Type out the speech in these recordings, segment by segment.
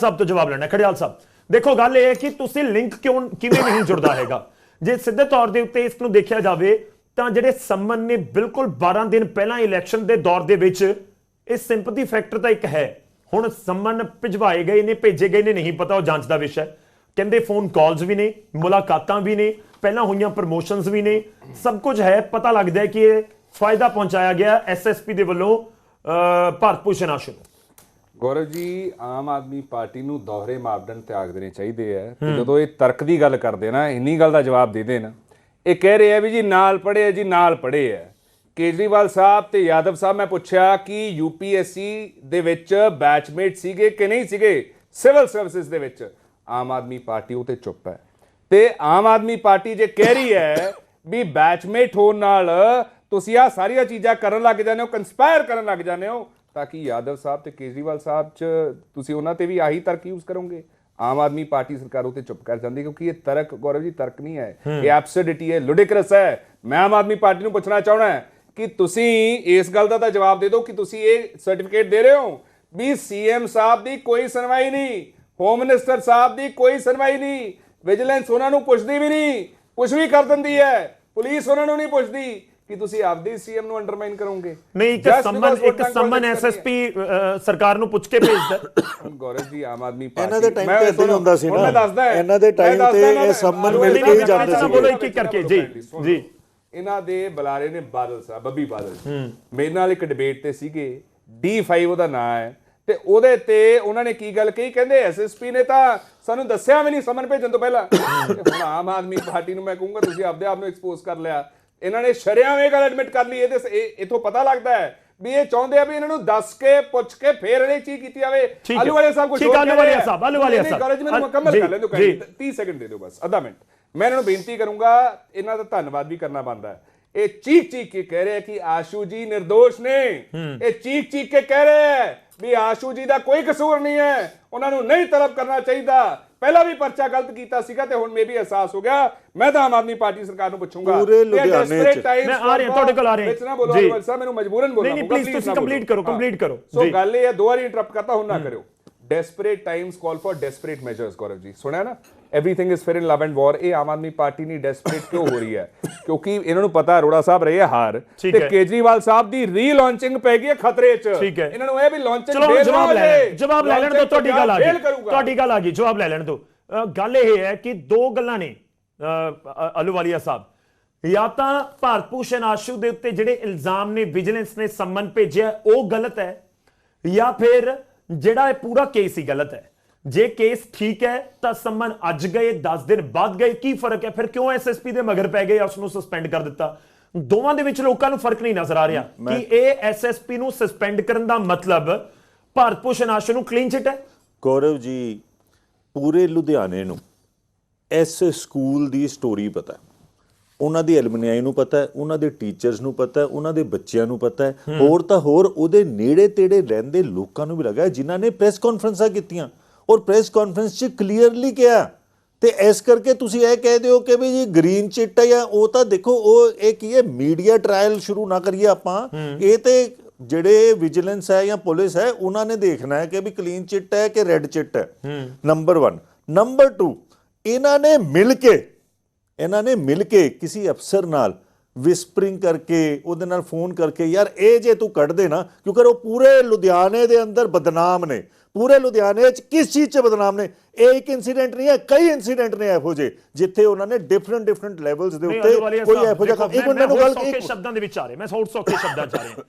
ਸਾਹਿਬ ਤੋਂ ਜਵਾਬ ਲੈਣਾ ਹੈ। ਖੜਿਆਲ ਸਾਹਿਬ ਦੇਖੋ ਗੱਲ ਇਹ ਹੈ ਕਿ ਤੁਸੀਂ ਲਿੰਕ ਕਿਉਂ ਕਿਵੇਂ ਨਹੀਂ ਜੁੜਦਾ ਹੈਗਾ? ਜੇ ਸਿੱਧੇ ਤੌਰ ਦੇ ਉੱਤੇ ਇਸ ਨੂੰ ਦੇਖਿਆ ਜਾਵੇ ਤਾਂ ਜਿਹੜੇ ਸੰਮਨ ਨੇ ਬਿਲਕੁਲ 12 ਦਿਨ ਪਹਿਲਾਂ ਇਲੈਕਸ਼ਨ ਦੇ ਦੌਰ ਦੇ ਵਿੱਚ ਇਹ ਸਿੰਪਥੀ ਫੈਕਟਰ ਤਾਂ ਇੱਕ ਹੈ। ਹੁਣ ਸੰਮਨ ਭਿਜਵਾਏ ਗਏ ਨੇ ਭੇਜੇ ਗਏ ਨੇ ਨਹੀਂ ਪਤਾ ਉਹ ਜਾਂਚ ਦਾ ਵਿਸ਼ਾ ਹੈ। ਕਹਿੰਦੇ ਫੋਨ ਕਾਲਸ ਵੀ ਨੇ ਮੁਲਾਕਾਤਾਂ ਵੀ ਨੇ ਪਹਿਲਾਂ ਹੋਈਆਂ ਪ੍ਰਮੋਸ਼ਨਸ ਵੀ ਨੇ। ਸਭ ਕੁਝ ਹੈ ਪਤਾ ਲੱਗਦਾ ਹੈ ਕਿ ਇਹ ਫਾਇਦਾ ਪਹੁੰਚਾਇਆ ਗਿਆ ਐਸਐਸਪੀ ਦੇ ਵੱਲੋਂ ਅਹ, ਭਾਰਤ ਭੂਸ਼ਣ ਆਸ਼ੂ ਨੂੰ। ਗੌਰਵ ਜੀ ਆਮ ਆਦਮੀ ਪਾਰਟੀ ਨੂੰ ਦੋਹਰੇ ਮਾਪਦੰਡ ਤਿਆਗ ਦੇਣੇ ਚਾਹੀਦੇ ਆ। ਜਦੋਂ ਇਹ ਤਰਕ ਦੀ ਗੱਲ ਕਰਦੇ ਨਾ ਇੰਨੀ ਗੱਲ ਦਾ ਜਵਾਬ ਦੇ ਦੇਣ ਇਹ ਕਹਿ ਰਹੇ ਆ ਵੀ ਜੀ ਨਾਲ ਪੜ੍ਹੇ ਆ ਜੀ ਨਾਲ ਪੜ੍ਹੇ ਆ। ਕੇਜਰੀਵਾਲ ਸਾਹਿਬ ਤੇ ਯਾਦਵ ਸਾਹਿਬ ਮੈਂ ਪੁੱਛਿਆ ਕਿ ਯੂਪੀਐਸਸੀ ਦੇ ਵਿੱਚ ਬੈਚਮੇਟ ਸੀਗੇ ਕਿ ਨਹੀਂ ਸੀਗੇ ਸਿਵਲ ਸਰਵਿਸਿਜ਼ ਦੇ ਵਿੱਚ? ਆਮ ਆਦਮੀ ਪਾਰਟੀ ਉਹ ਤੇ ਚੁੱਪ ਹੈ। ਤੇ ਆਮ ਆਦਮੀ ਪਾਰਟੀ ਜੇ ਕਹਿ ਰਹੀ ਹੈ ਵੀ ਬੈਚਮੇਟ ਹੋਣ ਨਾਲ ਤੁਸੀਂ ਆ ਸਾਰੀਆਂ ਚੀਜ਼ਾਂ ਕਰਨ ਲੱਗ ਜਾਂਦੇ ਹੋ ਕੰਸਪਾਇਰ ਕਰਨ ਲੱਗ ਜਾਂਦੇ ਹੋ ਤਾਂ ਕਿ ਯਾਦਵ ਸਾਹਿਬ ਤੇ ਕੇਜਰੀਵਾਲ ਸਾਹਿਬ ਚ ਤੁਸੀਂ ਉਹਨਾਂ ਤੇ ਵੀ ਆਹੀ ਤਰਕ ਯੂਜ਼ ਕਰੋਗੇ? ਆਮ ਆਦਮੀ ਪਾਰਟੀ ਸਰਕਾਰ ਉਤੇ ਚੁੱਪ ਕਰ ਜਾਂਦੀ ਕਿਉਂਕਿ ਇਹ ਤਰਕ ਗੌਰਵ ਜੀ ਤਰਕ ਨਹੀਂ ਹੈ। ਇਹ ਐਬਸਰਡਿਟੀ ਹੈ ਲੁਡਿਕਰਸ ਹੈ। ਮੈਂ ਆਮ ਆਦਮੀ ਪਾਰਟੀ ਨੂੰ ਪੁੱਛਣਾ ਚਾਹਣਾ ਕਿ ਤੁਸੀਂ ਇਸ ਗੱਲ ਦਾ ਤਾਂ ਜਵਾਬ ਦੇ ਦਿਓ ਕਿ ਤੁਸੀਂ ਇਹ ਸਰਟੀਫਿਕੇਟ ਦੇ ਰਹੇ ਹੋ ਵੀ ਸੀਐਮ ਸਾਹਿਬ ਦੀ ਕੋਈ ਸੁਣਵਾਈ ਨਹੀਂ ਹੋਮ ਮਿਨਿਸਟਰ ਸਾਹਿਬ ਦੀ ਕੋਈ ਸੁਣਵਾਈ ਨਹੀਂ ਵਿਜੀਲੈਂਸ ਉਹਨਾਂ ਨੂੰ ਪੁੱਛਦੀ ਵੀ ਨਹੀਂ ਕੁਝ ਵੀ ਕਰ ਦਿੰਦੀ ਹੈ। ਪੁਲਿਸ ਉਹਨਾਂ ਨੂੰ ਨਹੀਂ ਪੁੱਛਦੀ। ਕਿ ਤੁਸੀਂ ਆਪਦੇ ਸੀਐਮ ਨੂੰ ਅੰਡਰਮਾਈਨ ਕਰੋਗੇ? ਨਹੀਂ ਇੱਕ ਸੰਮਨ ਇੱਕ ਸੰਮਨ ਐਸਐਸਪੀ ਸਰਕਾਰ ਨੂੰ ਪੁੱਛ ਕੇ ਭੇਜਦਾ। ਗੌਰਵ ਜੀ ਆਮ ਆਦਮੀ ਪਾਰਟੀ ਇਹਨਾਂ ਦੇ time ਮੈਂ ਤੇ ਸੁਣੋ, ਹੁੰਦਾ ਸੀ ਨਾ। ਮੈਂ ਦੱਸਦਾ ਹੈ, ਇਹਨਾਂ ਦੇ ਮੈਂ time ਦੱਸਦਾ ਤੇ ਇਹ ਸੰਮਨ ਮਿਲ ਕੇ ਹੀ ਜਾਂਦੇ ਸੀਗੇ। ਬੋਲੋ ਇੱਕ ਇੱਕ ਕਰਕੇ, ਜੀ, ਜੀ। ਇਹਨਾਂ ਦੇ ਬੁਲਾਰੇ ਨੇ ਬਾਦਲ ਸਾਹਿਬ ਬੱਬੀ ਬਾਦਲ ਮੇਰੇ ਨਾਲ ਇੱਕ ਡਿਬੇਟ ਤੇ ਸੀਗੇ D5 ਉਹਦਾ ਨਾਮ ਹੈ ਤੇ ਉਹਦੇ ਤੇ ਉਹਨਾਂ ਨੇ ਕੀ ਗੱਲ ਕਹੀ? ਕਹਿੰਦੇ ਐਸਐਸਪੀ ਨੇ ਤਾਂ ਸਾਨੂੰ ਦੱਸਿਆ ਵੀ ਨਹੀਂ ਸਮਨ ਭੇਜਣ ਤੋਂ ਪਹਿਲਾਂ। ਹੁਣ ਆਮ ਆਦਮੀ ਪਾਰਟੀ ਨੂੰ ਮੈਂ ਕਹੂੰਗਾ ਤੁਸੀਂ ਆਪਦੇ ਆਪ ਨੂੰ ਐਕਸਪੋਜ਼ ਕਰ ਲਿਆ। ਇਹਨਾਂ ਨੇ ਸ਼ਰਿਆਮ ਇਹ ਗੱਲ ਐਡਮਿਟ ਕਰ ਲਈ ਇਹਦੇ ਇਥੋਂ ਪਤਾ ਲੱਗਦਾ ਹੈ ਵੀ ਇਹ ਚਾਹੁੰਦੇ ਆ ਵੀ ਇਹਨਾਂ ਨੂੰ ਦੱਸ ਕੇ ਪੁੱਛ ਕੇ ਫੇਰ ਇਹ ਚੀਜ਼ ਕੀਤੀ ਜਾਵੇ। ਆਲੂ ਵਾਲੇ ਸਾਹਿਬ ਕੁਝ ਠੀਕ, ਆਲੂ ਵਾਲੇ ਸਾਹਿਬ, ਆਲੂ ਵਾਲੇ ਸਾਹਿਬ। ਕਾਲਜ ਮੈਨੂੰ ਮੁਕੰਮਲ ਕਰ ਲੈਣ ਦਿਓ ਜੀ। 30 ਸੈਕਿੰਡ ਦੇ ਦਿਓ ਬਸ ਅੱਧਾ ਮਿੰਟ ਮੈਂ ਇਹਨਾਂ ਨੂੰ ਬੇਨਤੀ ਕਰੂੰਗਾ ਇਹਨਾਂ ਦਾ ਧੰਨਵਾਦ ਵੀ ਕਰਨਾ ਬਣਦਾ ਹੈ ਇਹ ਚੀਕ ਚੀਕ ਕੇ ਕਹਿ ਰਿਹਾ ਕਿ ਆਸ਼ੂ ਜੀ નિર્ਦੋਸ਼ ਨੇ। ਇਹ ਚੀਕ ਚੀਕ ਕੇ ਕਹਿ ਰਿਹਾ ਵੀ ਆਸ਼ੂ ਜੀ ਦਾ ਕੋਈ ਕਸੂਰ ਨਹੀਂ ਹੈ। ਉਹਨਾਂ ਨੂੰ ਨਹੀਂ ਤਲਬ ਕਰਨਾ ਚਾਹੀਦਾ। ਪਹਿਲਾਂ ਵੀ ਪਰਚਾ ਗਲਤ ਕੀਤਾ ਸੀਗਾ ਤੇ ਹੁਣ ਮੇਬੀ ਅਹਿਸਾਸ ਹੋ ਗਿਆ। ਮੈਂ ਤਾਂ ਆਮ ਆਦਮੀ ਪਾਰਟੀ ਸਰਕਾਰ ਨੂੰ ਪੁੱਛੂੰਗਾ। ਮੈਂ ਆ ਰਿਹਾ ਤੁਹਾਡੇ ਕੋਲ ਆ ਰਿਹਾ। ਵਿੱਚ ਨਾ ਬੋਲੋ ਅਨਵਰ ਮੈਨੂੰ ਮਜਬੂਰਨ ਬੋਲਣਾ ਨਹੀਂ ਪਲੀਜ਼ ਤੁਸੀਂ ਕੰਪਲੀਟ ਕਰੋ ਕੰਪਲੀਟ ਕਰੋ। ਸੋ ਗੱਲ ਇਹ ਹੈ ਦੋ ਵਾਰੀ ਨਾ ਕਰਿਓ। ਡੈਸਪਰੇਟ ਟਾਈਮਸ ਗੌਰਵ ਜੀ। ਸੁਣਿਆ ਨਾ? Everything is fair in love and war ਇਹ ਆਮ ਆਦਮੀ ਪਾਰਟੀ ਨਹੀਂ ਡੈਸਪਰੇਟ ਕਿਉਂ ਹੋ ਰਹੀ ਹੈ? ਕਿਉਂਕਿ ਇਹਨਾਂ ਨੂੰ ਪਤਾ ਅਰੋੜਾ ਸਾਹਿਬ ਰਹੇ ਹਾਰ ਤੇ। ਕੇਜਰੀਵਾਲ ਸਾਹਿਬ ਦੀ ਰੀ ਲਾਂਚਿੰਗ ਪੈ ਗਈ ਹੈ ਖਤਰੇ 'ਚ। ਇਹਨਾਂ ਨੂੰ ਇਹ ਵੀ ਲਾਂਚਿੰਗ ਚਲੋ ਜਵਾਬ ਲੈ ਜਵਾਬ ਲੈ ਲੈਣ ਤੋਂ ਤੁਹਾਡੀ ਗੱਲ ਆ ਗਈ। ਤੁਹਾਡੀ ਗੱਲ ਆ ਗਈ। ਜਵਾਬ ਲੈ ਲੈਣ ਤੋਂ। ਗੱਲ ਇਹ ਹੈ ਕਿ ਦੋ ਗੱਲਾਂ ਨੇ ਅਲੂਵਾਲੀਆ ਸਾਹਿਬ। ਜਾਂ ਤਾਂ ਭਾਰਤ ਭੂਸ਼ਣ ਆਸ਼ੂ ਦੇ ਉੱਤੇ ਜਿਹੜੇ ਇਲਜ਼ਾਮ ਨੇ ਵਿਜੀਲੈਂਸ ਨੇ ਸੰਮਨ ਭੇਜਿਆ ਉਹ ਗਲਤ ਹੈ। ਜਾਂ ਫਿਰ ਜਿਹੜਾ ਇਹ ਪੂਰਾ ਕੇਸ ਹੀ ਗਲਤ ਹੈ। ਜੇ ਕੇਸ ਠੀਕ ਹੈ ਤਾਂ ਸੰਮਨ ਅੱਜ ਗਏ 10 ਦਿਨ ਬਾਅਦ ਗਏ ਕੀ ਫ਼ਰਕ ਹੈ? ਫਿਰ ਕਿਉਂ ਐਸਐਸਪੀ ਦੇ ਮਗਰ ਪੈ ਗਏ ਉਸ ਨੂੰ ਸਸਪੈਂਡ ਕਰ ਦਿੱਤਾ? ਦੋਵਾਂ ਦੇ ਵਿੱਚ ਲੋਕਾਂ ਨੂੰ ਫ਼ਰਕ ਨਹੀਂ ਨਜ਼ਰ ਆ ਰਿਹਾ ਕਿ ਇਹ ਐਸਐਸਪੀ ਨੂੰ ਸਸਪੈਂਡ ਕਰਨ ਦਾ ਮਤਲਬ ਭਾਰਤ ਭੂਸ਼ਣ ਆਸ਼ੂ ਨੂੰ ਕਲੀਨ ਚਿੱਟ ਹੈ? ਗੌਰਵ ਜੀ ਪੂਰੇ ਲੁਧਿਆਣੇ ਨੂੰ ਇਸ ਸਕੂਲ ਦੀ ਸਟੋਰੀ ਪਤਾ ਹੈ। ਉਹਨਾਂ ਦੀ ਐਲੂਮਨਾਈ ਨੂੰ ਪਤਾ ਹੈ ਉਹਨਾਂ ਦੇ ਟੀਚਰਸ ਨੂੰ ਪਤਾ ਹੈ ਉਹਨਾਂ ਦੇ ਬੱਚਿਆਂ ਨੂੰ ਪਤਾ ਹੈ। ਹੋਰ ਤਾਂ ਹੋਰ ਉਹਦੇ ਨੇੜੇ ਤੇੜੇ ਰਹਿੰਦੇ ਲੋਕਾਂ ਨੂੰ ਵੀ ਲੱਗਾ ਜਿਨ੍ਹਾਂ ਨੇ ਪ੍ਰੈਸ ਕਾਨਫਰੰਸਾਂ ਕੀਤੀਆਂ। ਔਰ ਪ੍ਰੈਸ ਕਾਨਫਰੰਸ 'ਚ ਕਲੀਅਰਲੀ ਕਿਹਾ। ਤੇ ਇਸ ਕਰਕੇ ਤੁਸੀਂ ਇਹ ਕਹਿ ਦਿਓ ਕਿ ਵੀ ਜੀ ਗ੍ਰੀਨ ਚਿੱਟ ਹੈ ਜਾਂ ਉਹ ਤਾਂ ਦੇਖੋ ਉਹ ਇਹ ਕੀ ਹੈ ਮੀਡੀਆ ਟ੍ਰਾਇਲ ਸ਼ੁਰੂ ਨਾ ਕਰੀਏ ਆਪਾਂ। ਇਹ ਤੇ ਜਿਹੜੇ ਵਿਜੀਲੈਂਸ ਹੈ ਜਾਂ ਪੁਲਿਸ ਹੈ ਉਹਨਾਂ ਨੇ ਦੇਖਣਾ ਹੈ ਕਿ ਵੀ ਕਲੀਨ ਚਿੱਟ ਹੈ ਕਿ ਰੈੱਡ ਚਿੱਟ ਹੈ। ਨੰਬਰ 1 ਨੰਬਰ 2 ਇਹਨਾਂ ਨੇ ਮਿਲ ਕੇ ਇਹਨਾਂ ਨੇ ਮਿਲ ਕੇ ਕਿਸੇ ਅਫਸਰ ਨਾਲ ਵਿਸਪਰਿੰਗ ਕਰਕੇ ਉਹਦੇ ਨਾਲ ਫੋਨ ਕਰਕੇ ਯਾਰ ਇਹ ਜੇ ਤੂੰ ਕੱਢ ਦੇ ਨਾ ਕਿਉਂਕਿ ਉਹ ਪੂਰੇ ਲੁਧਿਆਣੇ ਦੇ ਅੰਦਰ ਬਦਨਾਮ ਨੇ ਪੂਰੇ ਲੁਧਿਆਣੇ 'ਚ ਕਿਸ ਚੀਜ਼ 'ਚ ਬਦਨਾਮ ਨੇ? ਇਹ ਇੱਕ ਇਨਸੀਡੈਂਟ ਨਹੀਂ ਹੈ ਕਈ ਇਨਸੀਡੈਂਟ ਨੇ ਇਹੋ ਜਿਹੇ ਜਿੱਥੇ ਉਹਨਾਂ ਨੇ ਡਿਫਰੈਂਟ ਡਿਫਰੈਂਟ ਲੈਵਲਸ ਦੇ ਉੱਤੇ ਕੋਈ ਇਹੋ ਜਿਹਾ ਇੱਕ ਮਿੰਟ ਮੈਨੂੰ ਗੱਲ ਇੱਕ ਸ਼ਬਦਾਂ ਦੇ ਵਿੱਚ ਆ ਰਿਹਾ ਮੈਂ ਹੋਰ ਸੌਖੇ ਸ਼ਬਦਾਂ ਚ ਆ ਰਿਹਾ।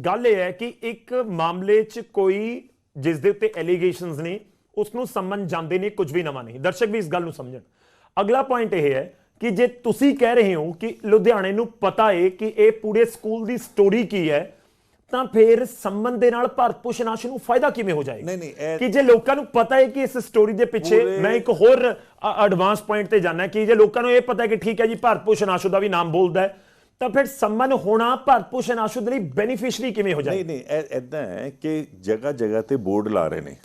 ਗੱਲ ਇਹ ਹੈ ਕਿ ਇੱਕ ਮਾਮਲੇ 'ਚ ਕੋਈ ਜਿਸ ਦੇ ਉੱਤੇ ਐਲੀਗੇਸ਼ਨਸ ਨੇ ਉਸ ਨੂੰ ਸੰਮਨ ਜਾਂਦੇ ਨੇ ਕੁਝ ਵੀ ਨਵਾਂ ਨਹੀਂ। ਦਰਸ਼ਕ ਵੀ ਇਸ ਗੱਲ ਨੂੰ ਸਮਝਣ। ਅਗਲਾ ਪੁਆਇੰਟ ਇਹ ਹੈ ਕਿ ਜੇ ਤੁਸੀਂ ਕਹਿ ਰਹੇ ਹੋ ਕਿ ਲੁਧਿਆਣੇ ਨੂੰ ਪਤਾ ਹੈ ਕਿ ਇਹ ਪੂਰੇ ਸਕੂਲ ਦੀ ਸਟੋਰੀ ਕੀ ਹੈ ਤਾਂ ਫਿਰ ਸੰਮਨ ਦੇ ਨਾਲ ਭਾਰਤ ਭੂਸ਼ਣ ਆਸ਼ੂ ਨੂੰ ਫਾਇਦਾ ਕਿਵੇਂ ਹੋ ਜਾਏਗਾ? ਨਹੀਂ, ਨਹੀਂ, ਕਿ ਜੇ ਲੋਕਾਂ ਨੂੰ ਪਤਾ ਹੈ ਕਿ ਇਸ ਸਟੋਰੀ ਦੇ ਪਿੱਛੇ ਮੈਂ ਇੱਕ ਹੋਰ ਐਡਵਾਂਸ ਪੁਆਇੰਟ ਤੇ ਜਾਣਾ ਕਿ ਜੇ ਲੋਕਾਂ ਨੂੰ ਇਹ ਪਤਾ ਹੈ ਕਿ ਠੀਕ ਹੈ ਜੀ ਭਾਰਤ ਭੂਸ਼ਣ ਆਸ਼ੂ ਦਾ ਵੀ ਨਾਮ ਬੋਲਦਾ ਹੈ ਤਾਂ ਫਿਰ ਸੰਮਨ ਹੋਣਾ ਭਾਰਤ ਭੂਸ਼ਣ ਆਸ਼ੂ ਦੇ ਲਈ ਬੈਨੀਫੀਸ਼ੀਅਰੀ ਕਿਵੇਂ ਹੋ ਜਾਏ ਨਹੀਂ ਨਹੀਂ ਐਦਾਂ ਹੈ ਕਿ ਜਗ੍ਹਾ ਜਗ੍ਹਾ ਤੇ ਬੋਰਡ ਲਾ ਰਹੇ ਨੇ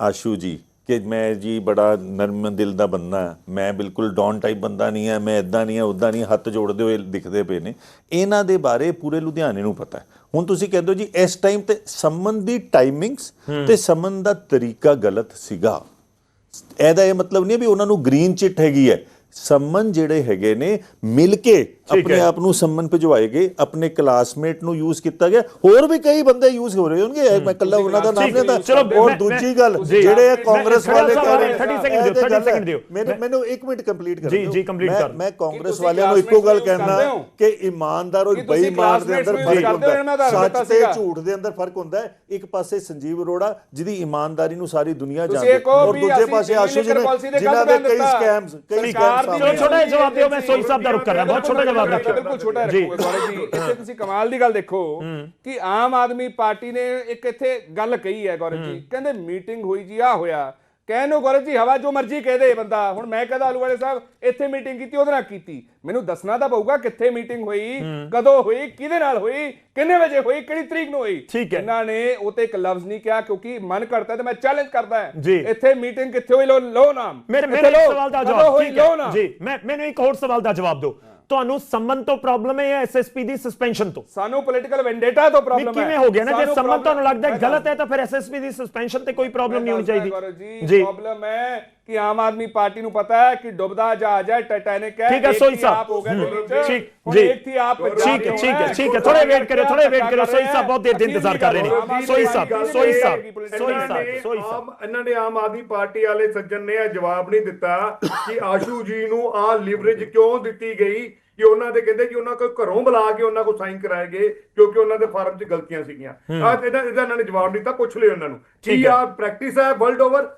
ਆਸ਼ੂ ਜੀ। ਕਿ ਮੈਂ ਜੀ ਬੜਾ ਨਰਮ ਦਿਲ ਦਾ ਬੰਦਾ ਮੈਂ ਬਿਲਕੁਲ ਡੌਨ ਟਾਈਪ ਬੰਦਾ ਨਹੀਂ ਹੈ ਮੈਂ ਇਦਾਂ ਨਹੀਂ ਹੈ ਉਦਾਂ ਨਹੀਂ ਹੱਥ ਜੋੜਦੇ ਹੋਏ ਦਿਖਦੇ ਪਏ ਨੇ। ਇਹਨਾਂ ਦੇ ਬਾਰੇ ਪੂਰੇ ਲੁਧਿਆਣੇ ਨੂੰ ਪਤਾ ਹੈ। ਹੁਣ ਤੁਸੀਂ ਕਹਿੰਦੇ ਹੋ ਜੀ ਇਸ ਟਾਈਮ ਤੇ ਸੰਮਨ ਦੀ ਟਾਈਮਿੰਗਸ ਤੇ ਸੰਮਨ ਦਾ ਤਰੀਕਾ ਗਲਤ ਸੀਗਾ। ਇਹਦਾ ਇਹ ਮਤਲਬ ਨਹੀਂ ਵੀ ਉਹਨਾਂ ਨੂੰ ਗ੍ਰੀਨ ਚਿੱਟ ਹੈਗੀ ਹੈ। ਸੰਮਨ ਜਿਹੜੇ ਹੈਗੇ ਨੇ ਮਿਲ ਕੇ ਆਪਣੇ ਆਪ ਨੂੰ ਸੰਮਨ ਭਿਜਵਾਏਗੇ ਆਪਣੇ ਕਲਾਸਮੇਟ ਨੂੰ ਯੂਜ਼ ਕੀਤਾ ਗਿਆ ਹੋਰ ਵੀ ਕਈ ਬੰਦੇ ਯੂਜ਼ ਹੋ ਰਹੇ ਹੋਣਗੇ ਮੈਂ ਕੱਲਾ ਉਹਨਾਂ ਦਾ ਨਾਮ ਨਹੀਂ ਚਲੋ, ਲੈਂਦਾ ਔਰ ਦੂਜੀ ਗੱਲ। ਜਿਹੜੇ ਕਾਂਗਰਸ ਵਾਲੇ ਕਹਿ ਰਹੇ 30 second ਦਿਓ, ਇਹ ਤੇ 30 ਗੱਲ ਹੈ। second ਦਿਓ। ਮੈਨੂੰ ਮੈਨੂੰ 1 ਮਿੰਟ ਕੰਪਲੀਟ ਕਰ ਜੀ, ਦਿਓ ਜੀ, ਮੈਂ- ਕਰ। ਮੈਂ ਕਾਂਗਰਸ ਵਾਲਿਆਂ ਨੂੰ ਇੱਕੋ ਗੱਲ ਕਹਿਣਾ? ਕਿ ਇਮਾਨਦਾਰ ਔਰ ਬੇਈਮਾਨ ਦੇ ਅੰਦਰ ਫ਼ਰਕ ਹੁੰਦਾ ਸੱਚ ਤੇ। ਝੂਠ ਦੇ ਅੰਦਰ ਫ਼ਰਕ ਹੁੰਦਾ ਹੈ ਇੱਕ ਪਾਸੇ ਸੰਜੀਵ ਅਰੋੜਾ ਜਿਹਦੀ ਇਮਾਨਦਾਰੀ ਨੂੰ ਸਾਰੀ ਦੁਨੀਆ ਜਾਣਦੀ ਔਰ ਦੂਜੇ ਪਾਸੇ ਆਸ਼ੂ ਜੀ ਨੇ ਜਿਨ੍ਹਾਂ ਦੇ ਕਈ। ਸਕੈਮਸ ਕਈ ਸਰਕਾਰ ਸਕੈਮਸ ਦੀ ਛੋਟਾ ਜਿਹਾ ਜਵਾਬ ਦਿਓ ਮੈਂ ਸੋਈ ਸਾਹਿਬ ਦਾ ਰੁਕ ਕਰ ਰਿਹਾ ਬਹੁਤ ਛੋਟਾ ਜਵਾਬ ਰੱਖਿਓ ਬਿਲਕੁਲ ਛੋਟਾ। ਰੱਖੋਗੇ ਗੌਰਵ ਜੀ। ਇੱਥੇ ਤੁਸੀਂ ਕਮਾਲ ਦੀ ਗੱਲ ਦੇਖੋ ਕਿ ਆਮ ਆਦਮੀ ਪਾਰਟੀ ਨੇ ਇੱਕ ਇੱਥੇ ਗੱਲ ਕਹੀ ਹੈ ਗੌਰਵ ਜੀ। ਕਹਿੰਦੇ ਮੀਟਿੰਗ ਹੋਈ ਜੀ ਆ ਹੋਇਆ। ਕਹਿਣ ਨੂੰ ਗੌਰਵ ਜੀ ਹਵਾ ਜੋ ਮਰਜ਼ੀ ਕਹਿ ਦੇ ਬੰਦਾ। ਹੁਣ ਮੈਂ ਕਹਦਾ ਆਲੂ ਵਾਲੇ ਸਾਹਿਬ ਇੱਥੇ ਮੀਟਿੰਗ ਕੀਤੀ ਉਹਦੇ ਨਾਲ ਕੀਤੀ। ਮੈਨੂੰ ਦੱਸਣਾ ਤਾਂ ਪਊਗਾ ਕਿੱਥੇ ਮੀਟਿੰਗ ਹੋਈ ਕਦੋਂ ਹੋਈ ਕਿਹਦੇ ਨਾਲ ਹੋਈ ਕਿੰਨੇ ਵਜੇ ਹੋਈ ਕਿਹੜੀ ਤਰੀਕ ਨੂੰ ਹੋਈ। ਇਹਨਾਂ ਨੇ ਉਹ ਤੇ ਇੱਕ ਲਫ਼ਜ਼ ਨਹੀਂ ਕਿਹਾ ਕਿਉਂਕਿ ਮਨ ਕਰਦਾ ਤੇ ਮੈਂ ਚੈਲੰਜ ਕਰਦਾ ਹੈ। ਇੱਥੇ ਮੀਟਿੰਗ ਕਿੱਥੇ ਹੋਈ? ਲੋ ਲੋ ਨਾਮ। ਮੇਰੇ ਮੇਰੇ। ਸਵਾਲ ਦਾ ਜਵਾਬ। ਠੀਕ ਹੈ। ਜੀ ਮੈਂ ਮੈਨੂੰ ਇੱਕ ਹੋਰ ਸਵਾਲ ਦਾ ਜਵਾਬ ਦਿਓ। ਤੁਹਾਨੂੰ ਸੰਮਨ ਤੋਂ ਪ੍ਰੋਬਲਮ ਹੈ ਜਾਂ ਐਸਐਸਪੀ ਦੀ ਸਸਪੈਂਸ਼ਨ ਤੋਂ ਸਾਨੂੰ ਪੋਲੀਟੀਕਲ ਵੈਂਡੇਟਾ ਤੋਂ ਨਹੀਂ ਪ੍ਰੋਬਲਮ ਹੈ ਕਿਵੇਂ ਹੋ ਗਿਆ ਨਾ ਜੇ ਸਾਨੂੰ ਸੰਮਨ problem- ਤੁਹਾਨੂੰ ਲੱਗਦਾ ਹੈ ਮੈਂ ਗਲਤ ਹੈ ਤਾਂ ਫਿਰ ਐਸਐਸਪੀ ਦੀ ਸਸਪੈਂਸ਼ਨ ਤੇ ਕੋਈ ਪ੍ਰੋਬਲਮ ਨਹੀਂ ਹੋਣੀ ਚਾਹੀਦੀ ਚਾਹੀਦੀ ਜੀ ਪ੍ਰੋਬਲਮ ਹੈ ਕਿ ਆਮ ਆਦਮੀ ਪਾਰਟੀ ਨੂੰ ਪਤਾ ਹੈ ਕਿ ਡੁੱਬਦਾ ਜਹਾਜ਼ ਹੈ ਟਾਈਟੈਨਿਕ ਹੈ ਠੀਕ ਹੈ, ਇੱਕ ਸੋਈ ਹੀ ਸਾਹਿਬ। ਆਪ ਹੋ ਗਿਆ ਦਿੱਲੀ ਚ ਠੀਕ, ਹੁਣ ਜੀ। ਇੱਕ ਹੀ ਆਪ ਪੰਜਾਬ ਠੀਕ ਹੈ ਚ ਠੀਕ ਹੈ ਹੋਣਾ ਠੀਕ ਹੈ ਥੋੜੇ ਵੇਟ ਕਰਿਓ ਥੋੜੇ ਵੇਟ ਕਰਿਓ। ਸੋਈ ਸਾਹਿਬ ਬਹੁਤ ਦੇਰ ਦੇ ਇੰਤਜ਼ਾਰ ਕਰ ਰਹੇ ਨੇ। ਸੋਈ ਸਾਹਿਬ ਸੋਈ ਸਾਹਿਬ ਸੋਈ ਇਹਨਾਂ ਸਾਹਿਬ ਨੇ ਸੋਈ ਸਾਹਿਬ। ਆਮ ਇਹਨਾਂ ਨੇ ਆਮ ਆਦਮੀ ਪਾਰਟੀ ਵਾਲੇ ਸੱਜਣ ਨੇ ਇਹ ਜਵਾਬ ਨਹੀਂ ਦਿੱਤਾ ਕਿ ਆਸ਼ੂ ਜੀ ਨੂੰ ਆ ਲਿਵਰੇਜ ਕਿਉਂ ਦਿੱਤੀ ਗਈ? ਕਿ ਉਹਨਾਂ ਦੇ ਕਹਿੰਦੇ ਕਿ ਉਹਨਾਂ ਕੋਲ ਘਰੋਂ ਬੁਲਾ ਕੇ ਉਹਨਾਂ ਕੋਲ ਸਾਈਨ ਕਰਾਏ ਗਏ ਕਿਉਂਕਿ ਉਹਨਾਂ ਦੇ ਫਾਰਮ 'ਚ ਗਲਤੀਆਂ ਸੀਗੀਆਂ। ਆ ਇਹਦਾ ਇਹਦਾ ਇਹਨਾਂ ਨੇ ਜਵਾਬ ਦਿੱਤਾ ਪੁੱਛ ਲਿਓ ਇਹਨਾਂ ਨੂੰ। ਕੀ ਠੀਕ ਹੈ। ਆ ਪ੍ਰੈਕਟਿਸ ਹੈ ਵਰਲਡ ਓਵਰ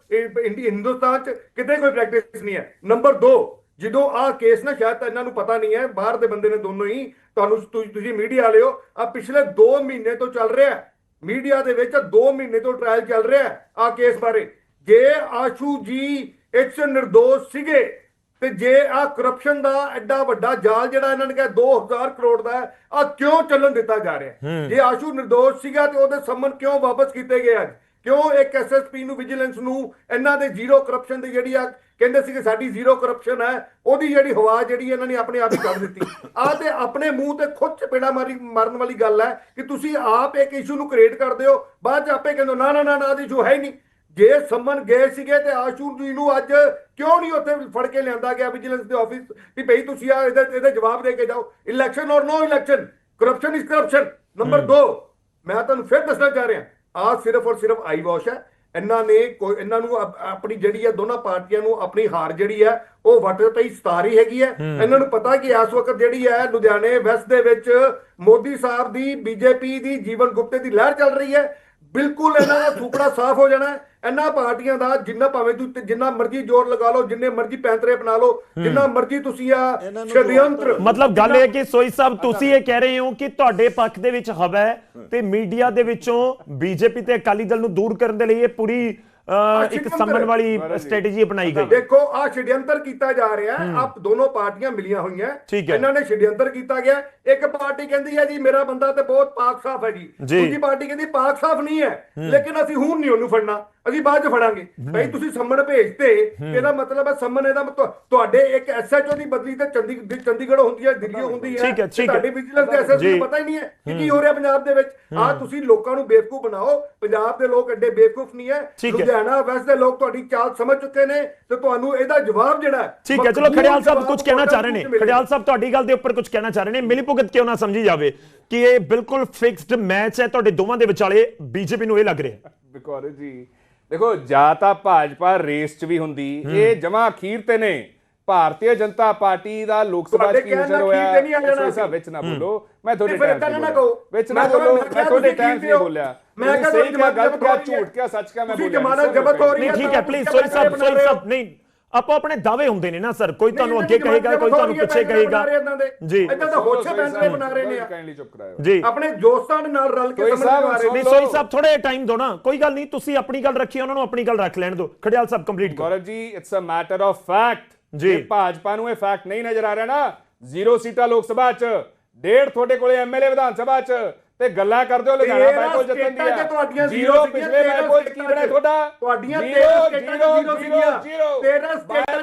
ਹਿੰਦੁਸਤਾਨ 'ਚ ਕਿਤੇ ਕੋਈ ਪ੍ਰੈਕਟਿਸ ਨਹੀਂ ਹੈ। ਨੰਬਰ 2 ਜਦੋਂ ਆ ਕੇਸ ਨਾ ਸ਼ਾਇਦ ਤਾਂ ਇਹਨਾਂ ਨੂੰ ਪਤਾ ਨਹੀਂ ਹੈ ਬਾਹਰ ਦੇ ਬੰਦੇ ਨੇ ਦੋਨੋਂ ਹੀ ਤੁਹਾਨੂੰ ਤੁਸੀਂ- ਤੁਸੀਂ ਮੀਡੀਆ ਵਾਲਿਓ ਆ ਪਿਛਲੇ 2 ਮਹੀਨੇ ਤੋਂ ਚੱਲ ਰਿਹਾ ਹੈ। ਮੀਡੀਆ ਦੇ ਵਿੱਚ 2 ਮਹੀਨੇ ਤੋਂ ਟ੍ਰਾਇਲ ਚੱਲ ਰਿਹਾ ਹੈ ਆ ਕੇਸ ਬਾਰੇ। ਜੇ ਆਸ਼ੂ ਜੀ ਇਸ ਨਿਰਦੋਸ਼ ਸੀਗੇ ਤੇ ਜੇ ਆ ਕਰਪਸ਼ਨ ਦਾ ਐਡਾ ਵੱਡਾ ਜਾਲ ਜਿਹੜਾ ਇਹਨਾਂ ਨੇ ਕਿਹਾ 2000 ਕਰੋੜ ਦਾ ਆ ਕਿਉਂ ਚੱਲਣ ਦਿੱਤਾ ਜਾ ਰਿਹਾ? ਜੇ ਆਸ਼ੂ ਨਿਰਦੋਸ਼ ਸੀਗਾ ਤੇ ਉਹਦੇ ਸੰਮਨ ਕਿਉਂ ਵਾਪਸ ਕੀਤੇ ਗਏ ਅੱਜ? ਕਿਉਂ ਇੱਕ ਐਸਐਸਪੀ ਨੂੰ ਵਿਜੀਲੈਂਸ ਨੂੰ ਇਹਨਾਂ ਦੇ ਜ਼ੀਰੋ ਕਰਪਸ਼ਨ ਦੀ ਜਿਹੜੀ ਆ ਕਹਿੰਦੇ ਸੀ ਕਿ ਸਾਡੀ ਜ਼ੀਰੋ ਕਰਪਸ਼ਨ ਹੈ ਉਹਦੀ ਜਿਹੜੀ ਹਵਾ ਜਿਹੜੀ ਇਹਨਾਂ ਨੇ ਆਪਣੇ ਆਪ ਹੀ ਕੱਢ ਦਿੱਤੀ। ਆ ਤੇ ਆਪਣੇ ਮੂੰਹ ਤੇ ਖੁਦ ਚਪੇੜਾ ਮਾਰੀ ਮਾਰਨ ਵਾਲੀ ਗੱਲ ਹੈ ਕਿ ਤੁਸੀਂ ਆਪ ਇੱਕ ਇਸ਼ੂ ਨੂੰ ਕ੍ਰੀਏਟ ਕਰਦੇ ਹੋ ਬਾਅਦ ਚ ਆਪੇ ਕਹਿੰਦੇ ਨਾ ਨਾ ਨਾ ਨਾ ਦੀ ਜੋ ਹੀ ਨਹੀਂ। ਜੇ ਸੰਮਨ ਗਏ ਸੀਗੇ ਤੇ ਆਸ਼ੂ ਜੀ ਨੂੰ ਅੱਜ ਕਿਉਂ ਨਹੀਂ ਉੱਥੇ ਫੜ ਕੇ ਲਿਆਂਦਾ ਗਿਆ ਵਿਜੀਲੈਂਸ ਦੇ ਆਫਿਸ ਵੀ ਭਈ ਤੁਸੀਂ ਆ ਇਹਦੇ ਇਹਦੇ ਜਵਾਬ ਦੇ ਕੇ ਜਾਓ। Election or no election corruption is corruption number 2 ਮੈਂ ਤੁਹਾਨੂੰ ਫਿਰ ਦੱਸਣਾ ਚਾਹ ਰਿਹਾ। ਆ ਸਿਰਫ ਔਰ ਸਿਰਫ ਆਈ ਵਾਸ਼ ਹੈ। ਇਹਨਾਂ ਨੇ ਕੋਈ ਇਹਨਾਂ ਨੂੰ ਆਪ- ਆਪਣੀ ਜਿਹੜੀ ਹੈ ਦੋਨਾਂ ਪਾਰਟੀਆਂ ਨੂੰ ਆਪਣੀ ਹਾਰ ਜਿਹੜੀ ਹੈ ਉਹ ਵੱਟ ਤਈ ਸਤਾਰੀ ਹੈਗੀ ਹੈ। ਇਹਨਾਂ ਨੂੰ ਪਤਾ ਕਿ ਇਸ ਵਕਤ ਜਿਹੜੀ ਹੈ ਲੁਧਿਆਣੇ ਵੈਸਟ ਦੇ ਵਿੱਚ ਮੋਦੀ ਸਾਹਿਬ ਦੀ ਬੀਜੇਪੀ ਦੀ ਜੀਵਨ ਗੁਪਤੇ ਦੀ ਲਹਿਰ ਚੱਲ ਰਹੀ ਹੈ। ਬਿਲਕੁਲ ਇਹਨਾਂ ਦਾ ਥੂਕੜਾ ਸਾਫ਼ ਹੋ ਜਾਣਾ ਹੈ। ਇਹਨਾਂ ਪਾਰਟੀਆਂ ਦਾ ਜਿੰਨਾ ਭਾਵੇਂ ਤੁਸੀਂ ਜਿੰਨਾ ਮਰਜ਼ੀ ਜ਼ੋਰ ਲਗਾ ਲਓ ਜਿੰਨੇ ਮਰਜ਼ੀ ਪੈਂਤਰੇ ਅਪਣਾ ਲਓ ਜਿੰਨਾ ਮਰਜ਼ੀ ਤੁਸੀਂ ਆ ਸ਼ਡਿਯੰਤਰ ਮਤਲਬ ਗੱਲ ਇਹ ਕਿ ਸੋਈ ਸਾਹਿਬ ਤੁਸੀਂ ਇਹ ਕਹਿ ਰਹੇ ਹੋ ਕਿ ਤੁਹਾਡੇ ਪੱਖ ਦੇ ਵਿੱਚ ਹਵਾ ਹੈ ਤੇ ਮੀਡੀਆ ਦੇ ਵਿੱਚੋਂ ਬੀਜੇਪੀ ਤੇ ਅਕਾਲੀ ਦਲ ਨੂੰ ਦੂਰ ਕਰਨ ਦੇ ਲਈ ਇਹ ਪੂਰੀ ਇੱਕ ਸੰਮਨ ਵਾਲੀ। ਸਟ੍ਰੈਟੇਜੀ ਅਪਣਾਈ ਗਈ। ਦੇਖੋ ਆ ਛਡਿਅੰਤਰ ਕੀਤਾ ਜਾ ਰਿਹਾ ਹੈ। ਆਪ ਦੋਨੋਂ ਪਾਰਟੀਆਂ ਮਿਲੀਆਂ ਹੋਈਆਂ। ਇਹਨਾਂ ਨੇ ਛਡਿਅੰਤਰ ਕੀਤਾ ਗਿਆ। ਇੱਕ ਪਾਰਟੀ ਕਹਿੰਦੀ ਹੈ ਜੀ ਮੇਰਾ ਬੰਦਾ ਤੇ ਬਹੁਤ ਪਾਕ ਸਾਫ਼ ਹੈ ਜੀ। ਜੀ। ਦੂਜੀ ਪਾਰਟੀ ਕਹਿੰਦੀ ਪਾਕ ਸਾਫ਼ ਨਹੀਂ ਹੈ। ਲੇਕਿਨ ਅਸੀਂ ਹੁਣ ਨਹੀਂ ਉਹਨੂੰ ਫੜਨਾ। ਅਸੀਂ ਬਾਅਦ ਚ ਫੜਾਂਗੇ। ਭਾਈ ਤੁਸੀਂ ਸੰਮਣ ਭੇਜਤੇ ਇਹਦਾ ਮਤਲਬ ਹੈ ਸੰਮਣ ਇਹਦਾ ਮਤਲਬ ਤੁਹਾਡੇ ਇੱਕ ਐਸਐਚਓ ਦੀ ਬਦਲੀ ਤੇ ਚੰਡੀ ਚੰਡੀਗੜ੍ਹ ਹੁੰਦੀ ਹੈ ਦਿੱਲੀ ਹੁੰਦੀ ਹੈ। ਠੀਕ ਹੈ, ਤੇ ਠੀਕ ਹੈ। ਤੁਹਾਡੀ ਵਿਜੀਲੈਂਸ ਦੇ ਐਸਐਚਓ। ਨੂੰ ਪਤਾ ਹੀ ਨਹੀਂ ਹੈ ਕਿ ਕੀ ਹੋ। ਰਿਹਾ ਪੰਜਾਬ ਦੇ ਵਿੱਚ। ਆ ਤੁਸੀਂ ਲੋਕਾਂ ਨੂੰ ਬੇਵਕੂਫ ਬਣਾਓ। ਪੰਜਾਬ ਦੇ ਲੋਕ ਐਡੇ ਬੇਵਕੂਫ ਨਹੀਂ ਹੈ। ਲੁਧਿਆਣਾ ਵੈਸਟ ਦੇ ਲੋਕ ਤੁਹਾਡੀ ਚਾਲ ਸਮਝ ਚੁੱਕੇ ਨੇ ਤੇ ਤੁਹਾਨੂੰ ਇਹਦਾ ਜਵਾਬ ਜਿਹੜਾ ਹੈ, ਠੀਕ ਹੈ। ਚਲੋ ਖੜਿਆਲ ਸਾਹਿਬ ਕੁਝ ਕਹਿਣਾ ਚਾਹ ਰਹੇ ਨੇ। ਖੜਿਆਲ ਸਾਹਿਬ ਤੁਹਾਡੀ ਗੱਲ ਦੇ ਉੱਪਰ ਕੁਝ ਕਹਿਣਾ ਚਾਹ ਰਹੇ ਨੇ। ਮਿਲੀ ਭੁਗਤ ਕਿਉਂ ਨਾ ਸਮਝੀ ਜਾਵੇ ਕਿ ਇਹ ਬਿਲਕੁਲ ਫਿਕਸਡ ਮੈਚ ਹੈ। ਤੁਹਾਡੇ ਦੋਵਾਂ ਦੇ ਵਿਚਾਲੇ ਬੀਜੇਪੀ ਨੂੰ ਇਹ ਲੱਗ ਰਿਹਾ ਹੈ। ਬਿਕੋਰ ਜੀ ਦੇਖੋ ਜਾਂ ਤਾਂ ਭਾਜਪਾ ਰੇਸ 'ਚ ਵੀ ਹੁੰਦੀ ਇਹ ਜਮਾ ਅਖੀਰ ਤੇ ਨੇ। ਭਾਰਤੀ ਜਨਤਾ ਪਾਰਟੀ ਦਾ ਲੋਕ ਸਭਾ ਨਾਲ ਹੋਇਆ? ਨਹੀਂ ਇਸ ਹਿਸਾਬ ਵਿੱਚ ਨਾ ਬੋਲੋ। ਮੈਂ ਤੁਹਾਡੇ ਟਾਈਮ ਨਾ ਕਹੋ। ਬੋਲਿਆ ਵਿੱਚ ਨਾ ਮੈਂ ਬੋਲੋ। ਮੈਂ ਤੁਹਾਡੇ ਟਾਈਮ ਠੀਕ ਤੇ ਹੋ। ਬੋਲਿਆ। ਮੈਂ ਮੈਂ ਕਿਹਾ ਸਹੀ ਕਿਹਾ ਗਲਤ ਕਿਹਾ ਝੂਠ ਕਿਹਾ ਸੱਚ ਕਿਹਾ ਮੈਂ ਬੋਲਿਆ। ਜਮਾਨਤ ਜ਼ਬਤ ਹੋ ਰਹੀ ਨਹੀਂ ਠੀਕ ਹੈ ਪਲੀਜ਼ ਸੋਈ ਸਾਹਿਬ ਸੋਈ ਸਾਹਿਬ ਨਹੀਂ ਆਪੋ ਆਪਣੇ ਦਾਅਵੇ ਹੁੰਦੇ ਨੇ ਨਾ ਸਰ ਕੋਈ ਤੁਹਾਨੂੰ ਅੱਗੇ ਕਹੇਗਾ ਕੋਈ ਤੁਹਾਨੂੰ ਪਿੱਛੇ ਕਹੇਗਾ। ਜੀ। ਇਦਾਂ ਤਾਂ ਹੋਛੇ ਪੈਂਤਰੇ ਬਣਾ ਰਹੇ ਨੇ ਆ। ਕਾਈਂਡਲੀ ਚੁੱਪ ਕਰਾਇਓ ਜੀ। ਆਪਣੇ ਦੋਸਤਾਂ ਦੇ ਨਾਲ ਰਲ ਕੇ ਸਮਝ ਆ ਰਹੇ ਨਹੀਂ ਨੇ। ਸੋਈ ਸਾਹਿਬ ਥੋੜੇ ਟਾਈਮ ਦਿਓ ਨਾ। ਕੋਈ ਗੱਲ ਨਹੀਂ ਤੁਸੀਂ ਆਪਣੀ ਗੱਲ ਰੱਖੀ ਉਹਨਾਂ ਨੂੰ ਆਪਣੀ ਗੱਲ ਰੱਖ ਲੈਣ ਦਿਓ। ਖੜਿਆਲ ਸਾਹਿਬ ਕੰਪਲੀਟ ਕਰੋ। Gaurav ji it's a matter of fact ਜੀ। ਜੇ ਭਾਜਪਾ ਨੂੰ ਇਹ ਫੈਕਟ ਨਹੀਂ ਨਜ਼ਰ ਆ ਰਿਹਾ ਨਾ। ਜ਼ੀਰੋ ਸੀਟਾਂ ਲੋਕ ਸਭਾ 'ਚ ਡੇਢ ਤੁਹਾਡੇ ਕੋਲੇ ਐਮਐਲਏ ਵਿਧਾਨ ਸਭਾ 'ਚ। ਤੇ ਗੱਲਾਂ ਕਰਦੇ ਹੋ ਕੋਲ ਜਿੱਤਣ ਸਟੇਟਾਂ 'ਚ ਤੁਹਾਡੀਆਂ ਦੀਆਂ ਜ਼ੀਰੋ ਪਿਛਲੇ ਕੋਲ ਕੀ ਬਣਿਆ ਤੁਹਾਡਾ? ਤੁਹਾਡੀਆਂ ਜ਼ੀਰੋ, ਤੇਰਾਂ ਸਟੇਟਾਂ 'ਚ ਜ਼ੀਰੋ, ਸੀਗੀਆਂ। ਜ਼ੀਰੋ। ਤੇਰਾਂ ਸਟੇਟਾਂ